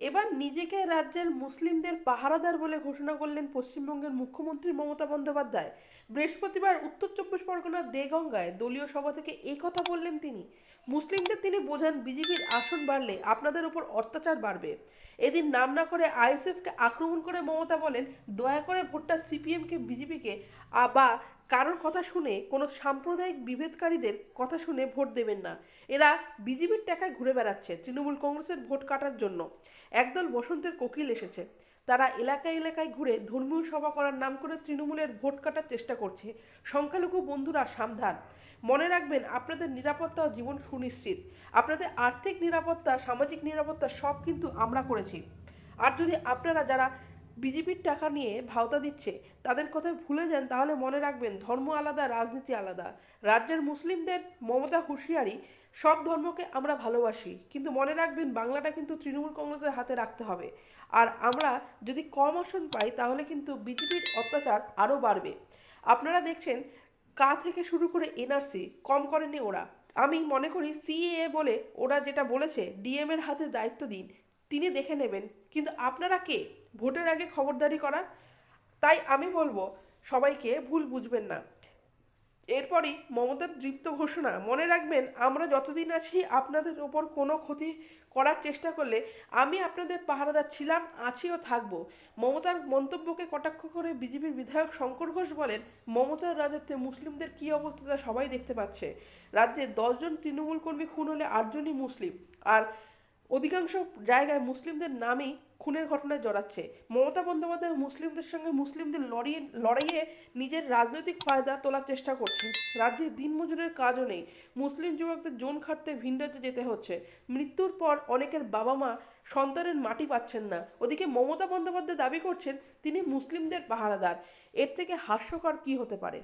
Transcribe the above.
এবার নিজেকে রাজ্যের মুসলিমদের পাহারাদার বলে ঘোষণা করলেন পশ্চিমবঙ্গের মুখ্যমন্ত্রী মমতা বন্দ্যোপাধ্যায়। বৃহস্পতিবার উত্তর চব্বিশ পরগনার দেগঙ্গায় দলীয় সভা থেকে এই কথা বললেন তিনি। মুসলিমদের তিনি বোঝান, বিজেপির আসন বাড়লে আপনাদের উপর অত্যাচার বাড়বে। এদিন নাম না করে আইএসএফকে আক্রমণ করে মমতা বলেন, দয়া করে ভোটটা সিপিএমকে, বিজেপিকে বা কারোর কথা শুনে কোনো সাম্প্রদায়িক বিভেদকারীদের কথা শুনে ভোট দেবেন না। এরা বিজেপির টাকায় ঘুরে বেড়াচ্ছে তৃণমূল কংগ্রেসের ভোট কাটার জন্য। একদল বসন্তের কোকিল এসেছে। তারা এলাকায় এলাকায় ঘুরে ধর্মীয় সভা করার নাম করে তৃণমূলের ভোট কাটার চেষ্টা করছে। সংখ্যালঘু বন্ধুরা সাবধান। মনে রাখবেন, আপনাদের নিরাপত্তা ও জীবন সুনিশ্চিত। আপনাদের আর্থিক নিরাপত্তা, সামাজিক নিরাপত্তা সব কিন্তু আমরা করেছি। আর যদি আপনারা যারা বিজেপির টাকা নিয়ে ভাওতা দিচ্ছে, তাদের কথা ভুলে যান, তাহলে মনে রাখবেন ধর্ম আলাদা, রাজনীতি আলাদা। রাজ্যের মুসলিমদের মমতা হুঁশিয়ারি, সব ধর্মকে আমরা ভালোবাসি, কিন্তু মনে রাখবেন বাংলাটা কিন্তু তৃণমূল কংগ্রেসের হাতে রাখতে হবে। আর আমরা যদি কম আসন পাই, তাহলে কিন্তু বিজেপির অত্যাচার আরও বাড়বে। আপনারা দেখছেন কা থেকে শুরু করে এনআরসি, কম করেনি ওরা। আমি মনে করি সিএএ বলে ওরা যেটা বলেছে ডিএম এর হাতে দায়িত্ব দিন তিনি দেখে নেবেন। কিন্তু আপনারা কে? ভোটের আগে খবরদারি করার? তাই আমি বলব, সবাইকে ভুল বুঝবেন না। এরপরই মমতার দৃপ্ত ঘোষণা। মনে রাখবেন, আমরা যতদিন আছি, আপনাদের ওপর কোনো ক্ষতি করার চেষ্টা করলে আমি আপনাদের পাহারাদার ছিলাম, আছি ও থাকব। মমতার মন্তব্যকে কটাক্ষ করে বিজেপির বিধায়ক শঙ্কর ঘোষ বলেন, মমতার রাজত্বে মুসলিমদের কী অবস্থা তা সবাই দেখতে পাচ্ছে। রাজ্যে দশজন তৃণমূল কর্মী খুন হলে আটজনই মুসলিম। আর অধিকাংশ জায়গায় মুসলিমদের নামেই খুনের ঘটনায় জড়াচ্ছে। মমতা বন্দ্যোপাধ্যায় মুসলিমদের সঙ্গে মুসলিমদের লড়িয়ে, লড়াইয়ে নিজের রাজনৈতিক ফায়দা তোলার চেষ্টা করছে রাজ্যে দিনমজুরের কাজও নেই। মুসলিম যুবকদের জোন খাটতে ভিন রাজ্যে যেতে হচ্ছে। মৃত্যুর পর অনেকের বাবা মা সন্তানের মাটি পাচ্ছেন না। ওদিকে মমতা বন্দ্যোপাধ্যায় দাবি করছেন, তিনি মুসলিমদের পাহারাদার। এর থেকে হাস্যকর কি হতে পারে?